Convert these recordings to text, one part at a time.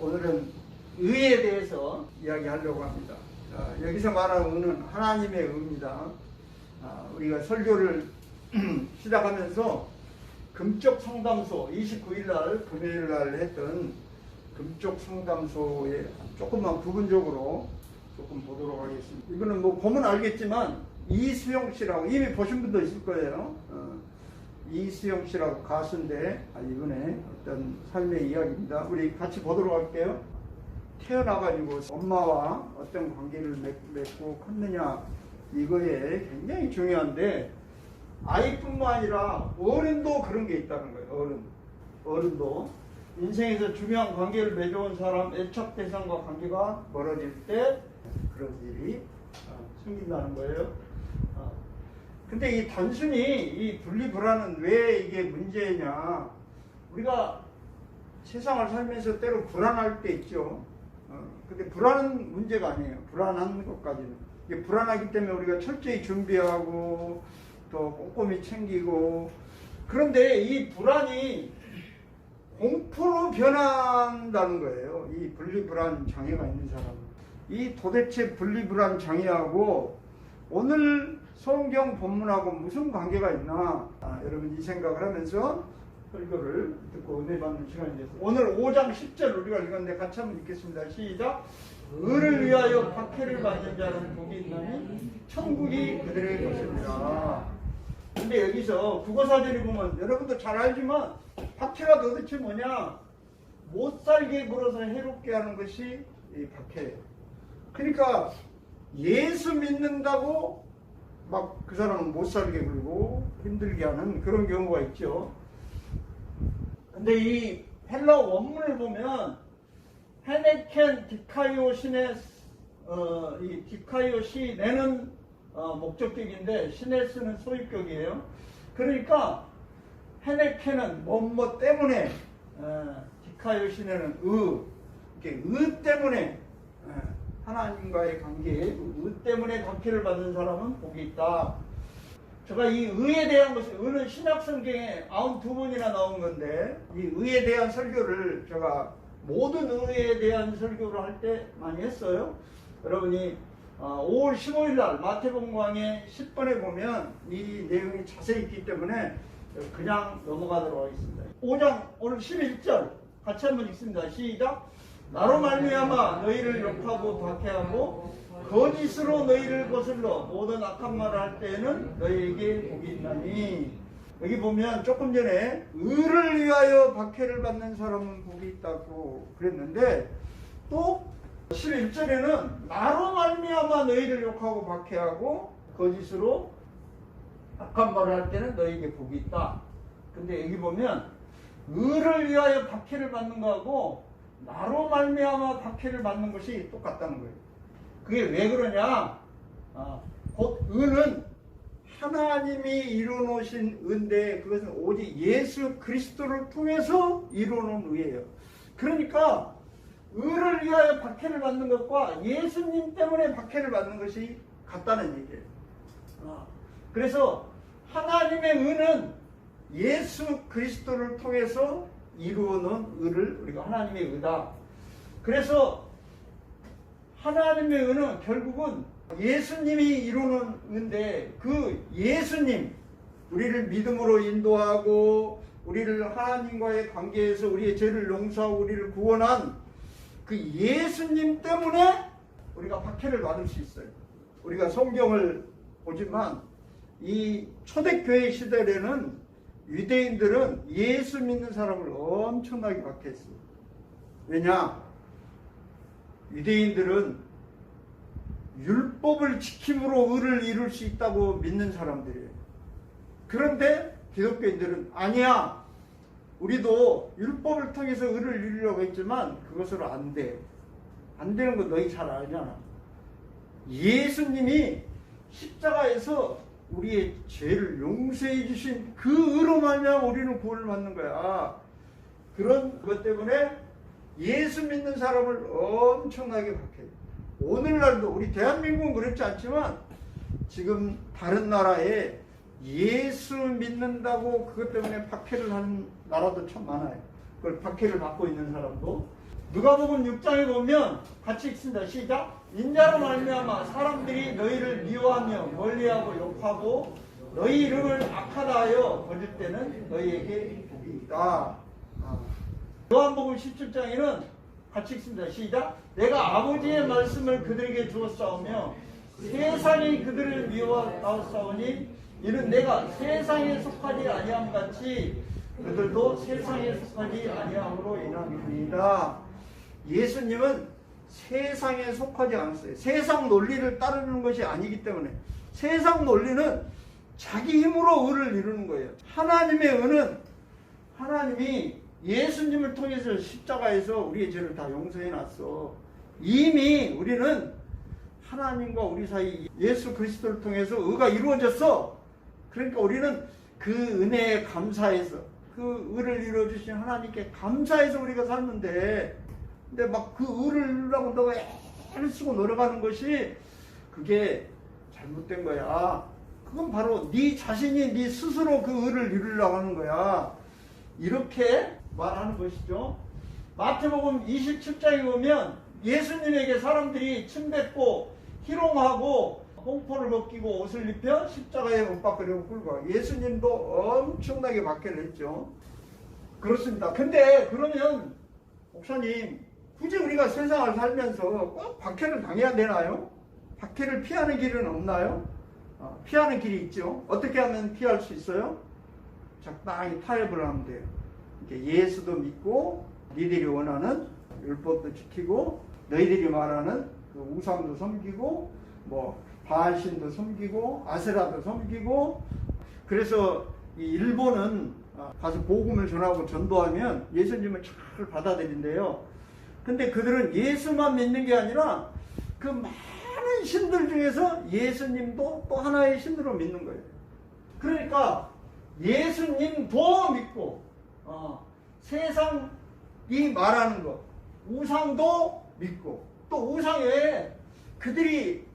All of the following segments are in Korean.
오늘은 의에 대해서 이야기하려고 합니다. 아, 여기서 말하는 의는 하나님의 의입니다. 아, 우리가 설교를 시작하면서 금쪽 상담소 29일 날 금요일 날 했던 금쪽 상담소에 조금만 부분적으로 조금 보도록 하겠습니다. 이거는 뭐 보면 알겠지만 이수영 씨라고 이미 보신 분도 있을 거예요. 어, 이수영 씨라고 가수인데 아, 이번에 어떤 삶의 이야기입니다. 우리 같이 보도록 할게요. 태어나가지고 엄마와 어떤 관계를 맺, 맺고 컸느냐 이거에 굉장히 중요한데 아이뿐만 아니라 어른도 그런 게 있다는 거예요. 어른, 어른도 인생에서 중요한 관계를 맺어온 사람 애착 대상과 관계가 멀어질 때 그런 일이 어, 생긴다는 거예요. 어. 근데 이 단순히 이 분리불안은 왜 이게 문제냐? 우리가 세상을 살면서 때로 불안할 때 있죠. 어, 근데 불안은 문제가 아니에요. 불안한 것까지는. 이게 불안하기 때문에 우리가 철저히 준비하고 또 꼼꼼히 챙기고 그런데 이 불안이 공포로 변한다는 거예요. 이 분리불안 장애가 있는 사람은. 이 도대체 분리불안 장애하고 오늘 성경 본문하고 무슨 관계가 있나? 아, 여러분 이 생각을 하면서 설교를 듣고 은혜 받는 시간이 됐습니다. 오늘 5장 10절 우리가 읽었는데 같이 한번 읽겠습니다. 시작. 의를 위하여 박해를 받는 자는 복이 있나니 천국이 그들의 것입니다. 근데 여기서 국어사전에 보면 여러분도 잘 알지만 박해가 도대체 뭐냐? 못 살게 굴어서 해롭게 하는 것이 이 박해예요. 그러니까 예수 믿는다고 막 그 사람은 못 살게 굴고 힘들게 하는 그런 경우가 있죠. 근데 이 헬라 원문을 보면 헤네켄 디카이오 신의 어, 이 디카이오 시내는 어, 목적격인데 시네스는 소유격이에요. 그러니까 헤네켄은 뭐뭐 때문에 어, 디카이오 시내는 의 이렇게 의 때문에 어, 하나님과의 관계에 의 때문에 박해를 받는 사람은 복이 있다. 제가 이 의에 대한 것이 의는 신약 성경에 92번이나 나온 건데 이 의에 대한 설교를 제가 모든 의에 대한 설교를 할 때 많이 했어요. 여러분이 어, 5월 15일 날 마태복음 강의 10번에 보면 이 내용이 자세히 있기 때문에 그냥 넘어가도록 하겠습니다. 5장 오늘 11절 같이 한번 읽습니다. 시작. 나로 말미암아 너희를 욕하고 박해하고 거짓으로 너희를 거슬러 모든 악한 말을 할 때에는 너희에게 복이 있나니 여기 보면 조금 전에 의를 위하여 박해를 받는 사람은 복이 있다고 그랬는데 또 11절에는 나로 말미암아 너희를 욕하고 박해하고 거짓으로 악한 말을 할 때는 너희에게 복이 있다. 근데 여기 보면 의를 위하여 박해를 받는 거하고 나로 말미암아 박해를 받는 것이 똑같다는 거예요. 그게 왜 그러냐? 아, 곧 의는 하나님이 이루어놓으신 의인데 그것은 오직 예수 그리스도를 통해서 이루어놓은 의예요. 그러니까 의를 위하여 박해를 받는 것과 예수님 때문에 박해를 받는 것이 같다는 얘기예요. 아, 그래서 하나님의 의는 예수 그리스도를 통해서 이루어놓은 의를 우리가 하나님의 의다. 그래서 하나님의 의는 결국은 예수님이 이루는 의인데 그 예수님 우리를 믿음으로 인도하고 우리를 하나님과의 관계에서 우리의 죄를 용서하고 우리를 구원한 그 예수님 때문에 우리가 박해를 받을 수 있어요. 우리가 성경을 보지만 이 초대교회 시대에는 유대인들은 예수 믿는 사람을 엄청나게 박해했어요. 왜냐? 유대인들은 율법을 지킴으로 의를 이룰 수 있다고 믿는 사람들이에요. 그런데 기독교인들은 아니야. 우리도 율법을 통해서 의를 이루려고 했지만 그것으로 안 돼. 안 되는 거 너희 잘 알잖아. 예수님이 십자가에서 우리의 죄를 용서해 주신 그 의로 말미암아 우리는 구원을 받는 거야. 그런 것 때문에 예수 믿는 사람을 엄청나게 박해요. 오늘날도 우리 대한민국은 그렇지 않지만 지금 다른 나라에 예수 믿는다고 그것 때문에 박해를 하는 나라도 참 많아요. 그걸 박해를 받고 있는 사람도 누가복음 6장에 보면 같이 읽습니다. 시작. 인자로 말미암아 사람들이 너희를 미워하며 멀리하고 욕하고 너희 이름을 악하다 하여 거짓 때는 너희에게 복이 있다. 아. 요한복음 17장에는 같이 읽습니다. 시작. 내가 아버지의 말씀을 그들에게 주었사오며 세상이 그들을 미워하사오니 이는 내가 세상에 속하지 아니함 같이 그들도 세상에 속하지 아니함으로 인함이니이다. 예수님은 세상에 속하지 않았어요. 세상 논리를 따르는 것이 아니기 때문에 세상 논리는 자기 힘으로 의를 이루는 거예요. 하나님의 의는 하나님이 예수님을 통해서 십자가에서 우리의 죄를 다 용서해 놨어. 이미 우리는 하나님과 우리 사이 예수 그리스도를 통해서 의가 이루어졌어. 그러니까 우리는 그 은혜에 감사해서 그 의를 이루어 주신 하나님께 감사해서 우리가 살는데 근데 막그 의를 이루려고 너가 애를 쓰고 노력하는 것이 그게 잘못된 거야. 그건 바로 네 자신이 네 스스로 그 의를 이루려고 하는 거야. 이렇게 말하는 것이죠. 마태복음 27장에 보면 예수님에게 사람들이 침뱉고 희롱하고 홍포를 벗기고 옷을 입혀 십자가에 못 박으려고 와. 예수님도 엄청나게 박해를 했죠. 그렇습니다. 근데 그러면 목사님 굳이 우리가 세상을 살면서 꼭 박해를 당해야 되나요? 박해를 피하는 길은 없나요? 어, 피하는 길이 있죠. 어떻게 하면 피할 수 있어요? 적당히 타협을 하면 돼요. 예수도 믿고 니들이 원하는 율법도 지키고 너희들이 말하는 그 우상도 섬기고 뭐 바알신도 섬기고 아세라도 섬기고 그래서 이 일본은 아, 가서 복음을 전하고 전도하면 예수님을 잘 받아들인대요. 근데 그들은 예수만 믿는 게 아니라 그 많은 신들 중에서 예수님도 또 하나의 신으로 믿는 거예요. 그러니까 예수님도 믿고 어, 세상이 말하는 것 우상도 믿고 또 우상 외에 그들이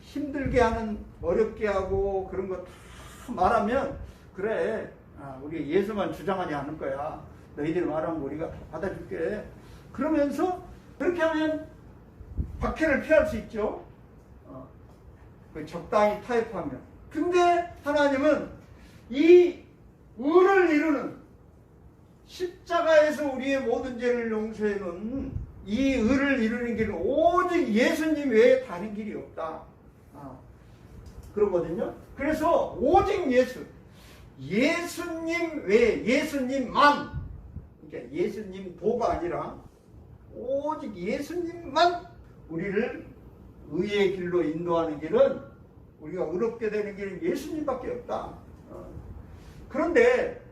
힘들게 하는 어렵게 하고 그런 거 다 말하면 그래 아, 우리 예수만 주장하지 않을 거야 너희들 말하면 우리가 다 받아줄게 그러면서 그렇게 하면 박해를 피할 수 있죠 어, 그 적당히 타협하면 근데 하나님은 이 의를 이루는 십자가에서 우리의 모든 죄를 용서해 놓은 이 의를 이루는 길은 오직 예수님 외에 다른 길이 없다. 아, 그러거든요. 그래서 오직 예수, 예수님 외에 예수님만, 그러니까 예수님 도가 아니라 오직 예수님만 우리를 의의 길로 인도하는 길은 우리가 의롭게 되는 길은 예수님밖에 없다. 어. 그런데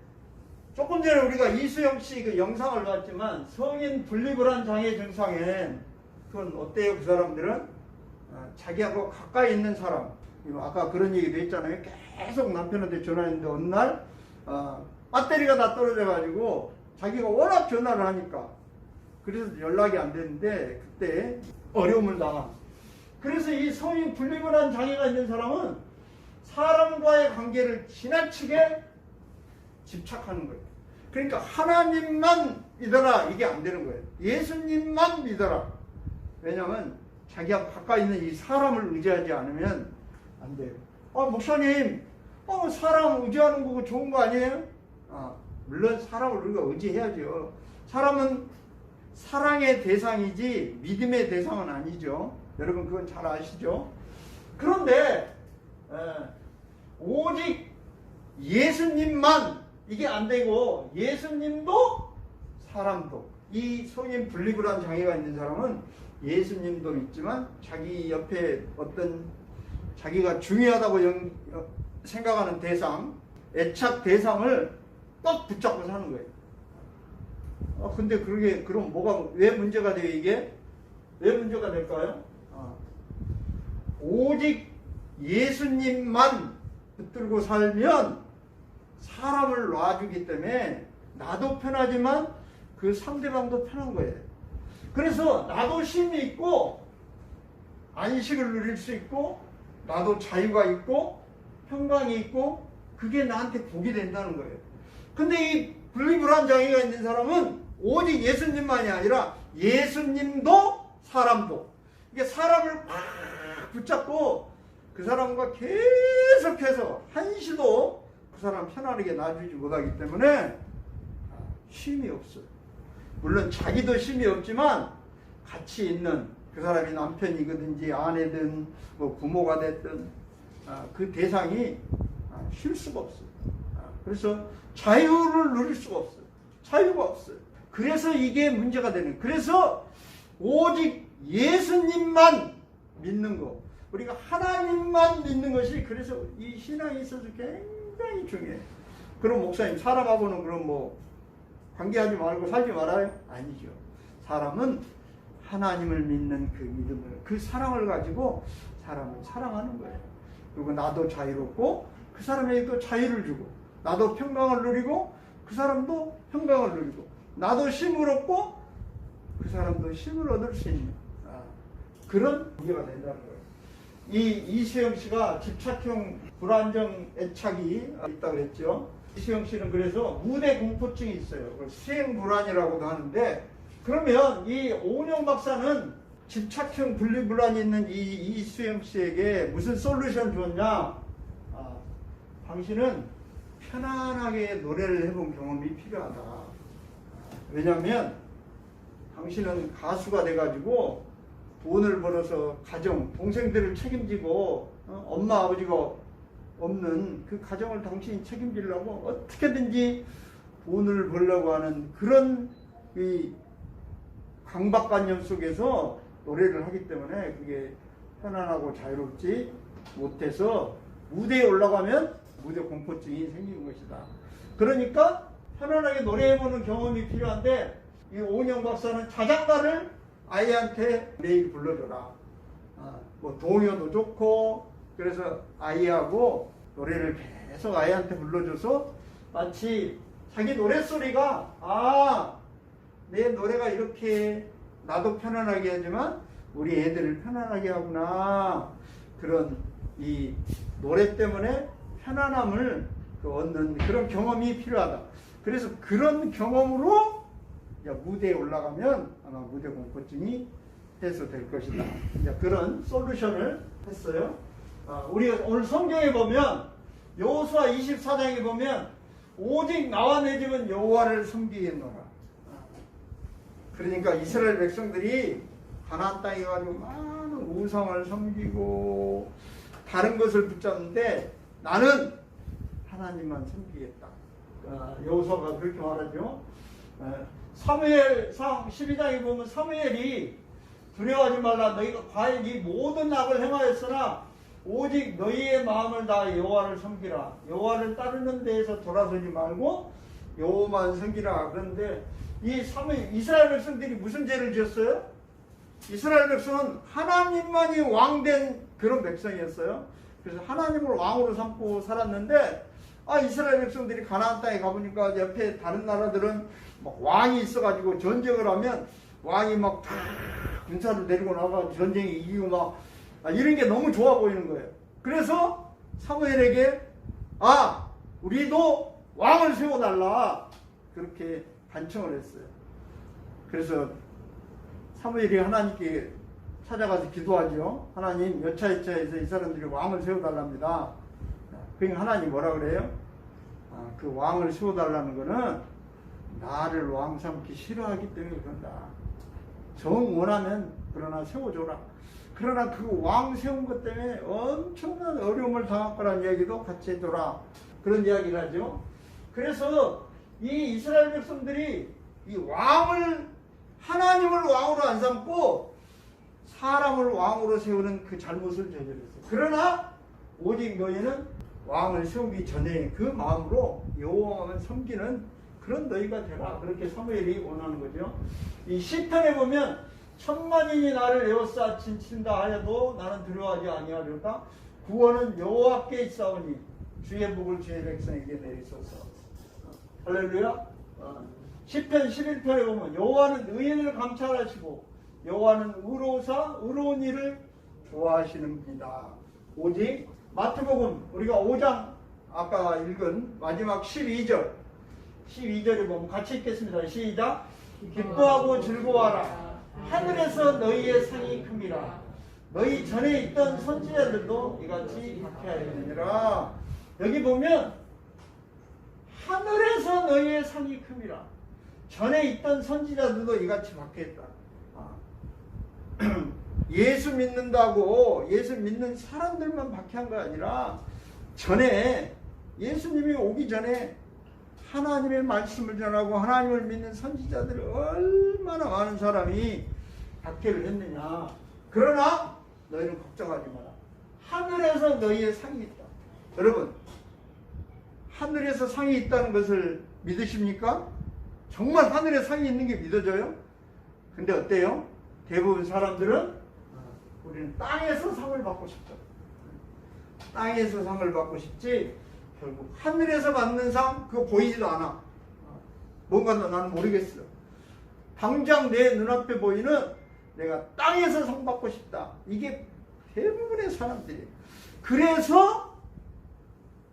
조금 전에 우리가 이수영 씨 그 영상을 봤지만 성인 분리불안 장애 증상엔 그건 어때요 그 사람들은 어, 자기하고 가까이 있는 사람 아까 그런 얘기도 했잖아요 계속 남편한테 전화했는데 어느 날 어, 배터리가 다 떨어져 가지고 자기가 워낙 전화를 하니까 그래서 연락이 안 되는데 그때 어려움을 당한 그래서 이 성인 분리불안 장애가 있는 사람은 사람과의 관계를 지나치게 집착하는 거예요. 그러니까 하나님만 믿어라 이게 안 되는 거예요. 예수님만 믿어라. 왜냐하면 자기가 가까이 있는 이 사람을 의지하지 않으면 안 돼요. 아 목사님, 어 사람 의지하는 거고 좋은 거 아니에요? 아 물론 사람을 우리가 의지해야죠. 사람은 사랑의 대상이지 믿음의 대상은 아니죠. 여러분 그건 잘 아시죠? 그런데 에, 오직 예수님만 이게 안 되고 예수님도 사람도 이 성인 분리불안 장애가 있는 사람은 예수님도 있지만 자기 옆에 어떤 자기가 중요하다고 영- 어, 생각하는 대상, 애착 대상을 꽉 붙잡고 사는 거예요. 아, 근데 그게 그럼 뭐가 왜 문제가 돼요 이게? 왜 문제가 될까요? 아, 오직 예수님만 붙들고 살면 사람을 놔주기 때문에 나도 편하지만 그 상대방도 편한 거예요. 그래서 나도 쉼이 있고 안식을 누릴 수 있고 나도 자유가 있고 평강이 있고 그게 나한테 복이 된다는 거예요. 근데 이 분리불안 장애가 있는 사람은 오직 예수님만이 아니라 예수님도 사람도 이게 사람을 팍 붙잡고 그 사람과 계속해서 한시도 그 사람 편안하게 놔주지 못하기 때문에 쉼이 없어요. 물론 자기도 쉼이 없지만 같이 있는 그 사람이 남편이거든지 아내든 뭐 부모가 됐든 아, 그 대상이 아, 쉴 수가 없어요. 아, 그래서 자유를 누릴 수가 없어요. 자유가 없어요. 그래서 이게 문제가 되는. 그래서 오직 예수님만 믿는 거. 우리가 하나님만 믿는 것이 그래서 이 신앙에 있어서 굉장히 중요해요. 그럼 목사님 사람하고는 그럼 뭐 관계하지 말고 살지 말아요? 아니죠. 사람은 하나님을 믿는 그 믿음을 그 사랑을 가지고 사람을 사랑하는 거예요. 그리고 나도 자유롭고 그 사람에게도 자유를 주고 나도 평강을 누리고 그 사람도 평강을 누리고 나도 쉼을 얻고 그 사람도 쉼을 얻을 수 있는 아, 그런 관계가 된다는 거예요. 이 이수영 씨가 집착형 불안정 애착이 있다고 그랬죠. 이수영 씨는 그래서 무대 공포증이 있어요. 그걸 수행 불안이라고도 하는데 그러면 이 오은영 박사는 집착형 분리불안이 있는 이 이수영 씨에게 무슨 솔루션 줬냐? 아, 당신은 편안하게 노래를 해본 경험이 필요하다. 아, 왜냐하면 당신은 가수가 돼가지고 돈을 벌어서 가정, 동생들을 책임지고 어, 엄마 아버지가 없는 그 가정을 당신이 책임지려고 어떻게든지 돈을 벌려고 하는 그런 이 강박관념 속에서 노래를 하기 때문에 그게 편안하고 자유롭지 못해서 무대에 올라가면 무대 공포증이 생기는 것이다. 그러니까 편안하게 노래해보는 경험이 필요한데 이 오은영 박사는 자장가를 아이한테 매일 불러줘라. 아, 뭐 동요도 좋고 그래서 아이하고 노래를 계속 아이한테 불러줘서 마치 자기 노랫소리가 아 내 노래가 이렇게 나도 편안하게 하지만 우리 애들을 편안하게 하구나 그런 이 노래 때문에 편안함을 그 얻는 그런 경험이 필요하다. 그래서 그런 경험으로 무대에 올라가면 아마 무대 공포증이 해소될 것이다. 그런 솔루션을 했어요. 아, 우리가 오늘 성경에 보면 여호수아 24장에 보면 오직 나와 내 집은 여호와를 섬기겠노라. 그러니까 이스라엘 백성들이 가나안 땅에 가지고 많은 우상을 섬기고 다른 것을 붙잡는데 나는 하나님만 섬기겠다. 아, 여호수아가 그렇게 말하죠. 아, 사무엘상 12장에 보면 사무엘이 두려워하지 말라 너희가 과연 이 모든 악을 행하였으나 오직 너희의 마음을 다 여호와를 섬기라 여호와를 따르는 데에서 돌아서지 말고 여호만 섬기라 그런데 이 사무엘 이스라엘 백성들이 무슨 죄를 지었어요? 이스라엘 백성은 하나님만이 왕된 그런 백성이었어요. 그래서 하나님을 왕으로 삼고 살았는데 아 이스라엘 백성들이 가나안 땅에 가보니까 옆에 다른 나라들은 막 왕이 있어가지고 전쟁을 하면 왕이 막다 군사를 데리고 나가 전쟁에 이기고 막 아, 이런 게 너무 좋아 보이는 거예요. 그래서 사무엘에게 아 우리도 왕을 세워달라 그렇게 간청을 했어요. 그래서 사무엘이 하나님께 찾아가서 기도하죠. 하나님 여차여차해서 이 사람들이 왕을 세워달랍니다. 그러니까 하나님 뭐라 그래요? 아, 그 왕을 세워달라는 거는 나를 왕 삼기 싫어하기 때문에 그런다. 정 원하면 그러나 세워줘라. 그러나 그 왕 세운 것 때문에 엄청난 어려움을 당할 거란 이야기도 같이 해줘라. 그런 이야기를 하죠. 그래서 이 이스라엘 백성들이 이 왕을 하나님을 왕으로 안 삼고 사람을 왕으로 세우는 그 잘못을 저질렀어요. 그러나 오직 너희는 왕을 세우기 전에 그 마음으로 여호와만 섬기는 그런 너희가 되라. 그렇게 사무엘이 원하는 거죠. 이 시편에 보면 천만인이 나를 에워싸 친친다 하여도 나는 두려워하지 아니하리로다. 구원은 여호와께 있사오니 주의 복을 주의 백성에게 내리소서. 할렐루야. 어. 시편 11편에 보면 여호와는 의인을 감찰하시고 여호와는 의로우사 의로운 일을 좋아하시는 분이다. 오직 마태복음 우리가 5장 아까 읽은 마지막 12절 12절에 보면 같이 읽겠습니다. 시작. 기뻐하고 즐거워하라. 하늘에서 너희의 상이 큽니다. 너희 전에 있던 선지자들도 이같이 박해하였느니라. 여기 보면 하늘에서 너희의 상이 큽니다. 전에 있던 선지자들도 이같이 박해했다. 아. 예수 믿는다고 예수 믿는 사람들만 박해한 거 아니라 전에 예수님이 오기 전에 하나님의 말씀을 전하고 하나님을 믿는 선지자들 얼마나 많은 사람이 박해를 했느냐. 그러나 너희는 걱정하지 마라. 하늘에서 너희의 상이 있다. 여러분, 하늘에서 상이 있다는 것을 믿으십니까? 정말 하늘에 상이 있는 게 믿어져요? 근데 어때요? 대부분 사람들은 우리는 땅에서 상을 받고 싶다. 땅에서 상을 받고 싶지 결국 하늘에서 받는 상 그거 보이지도 않아. 뭔가 나는 모르겠어. 당장 내 눈앞에 보이는 내가 땅에서 상 받고 싶다. 이게 대부분의 사람들이. 그래서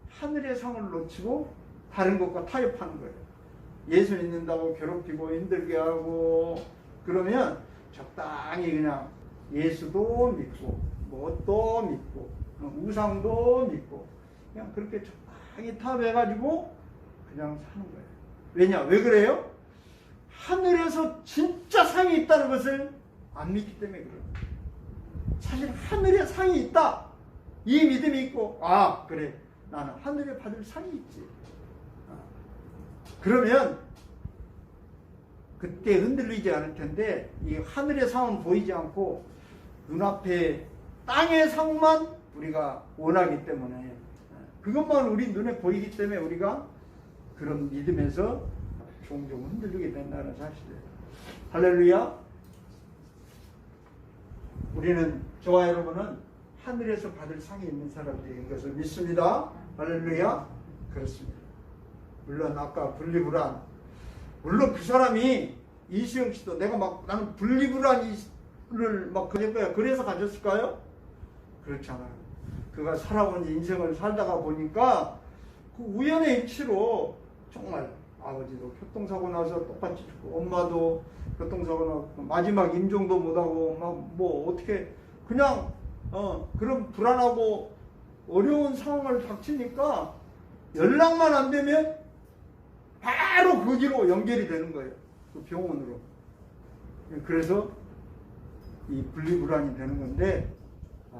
하늘의 상을 놓치고 다른 것과 타협하는 거예요. 예수 믿는다고 괴롭히고 힘들게 하고 그러면 적당히 그냥 예수도 믿고 뭣도 믿고 우상도 믿고 그냥 그렇게 적당히 타협해가지고 그냥 사는 거예요. 왜냐? 왜 그래요? 하늘에서 진짜 상이 있다는 것을 안 믿기 때문에 그래요. 사실 하늘에 상이 있다. 이 믿음이 있고 아 그래 나는 하늘에 받을 상이 있지. 아, 그러면 그때 흔들리지 않을 텐데 이 하늘의 상은 보이지 않고 눈앞에 땅의 상만 우리가 원하기 때문에 그것만 우리 눈에 보이기 때문에 우리가 그런 믿음에서 종종 흔들리게 된다는 사실이에요. 할렐루야. 우리는 저와 여러분은 하늘에서 받을 상이 있는 사람들인 것을 믿습니다. 할렐루야. 그렇습니다. 물론 아까 분리불안 물론 그 사람이 이수영 씨도 내가 막 나는 분리불안 을막 거야. 그래서 가졌을까요? 그렇지 않아요. 그가 살아온 인생을 살다가 보니까 그 우연의 일치로 정말 아버지도 교통사고 나서 똑같이 죽고 엄마도 교통사고 나고 마지막 임종도 못하고 막 뭐 어떻게 그냥 어 그런 불안하고 어려운 상황을 닥치니까 연락만 안 되면 바로 거기로 연결이 되는 거예요. 그 병원으로. 그래서 이 분리불안이 되는 건데 아,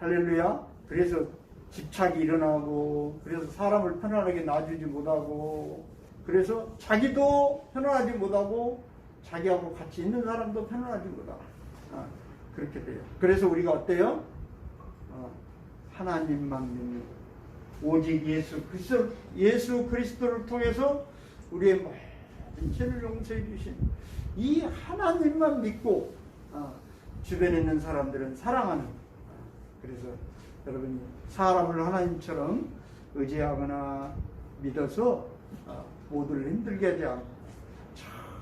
할렐루야. 그래서 집착이 일어나고 그래서 사람을 편안하게 놔주지 못하고 그래서 자기도 편안하지 못하고 자기하고 같이 있는 사람도 편안하지 못하고 아, 그렇게 돼요. 그래서 우리가 어때요? 어, 하나님만 믿는 오직 예수 그리스도 예수 그리스도를 통해서 우리의 모든 죄를 용서해 주신 이 하나님만 믿고 어, 주변에 있는 사람들은 사랑하는 어, 그래서 여러분이 사람을 하나님처럼 의지하거나 믿어서 어, 모두를 힘들게 하지 않고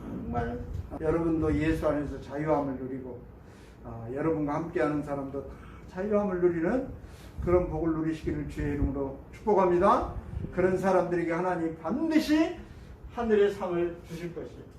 정말 여러분도 예수 안에서 자유함을 누리고 어, 여러분과 함께하는 사람도 다 자유함을 누리는 그런 복을 누리시기를 주의 이름으로 축복합니다. 그런 사람들에게 하나님 반드시 하늘의 상을 주실 것이에요.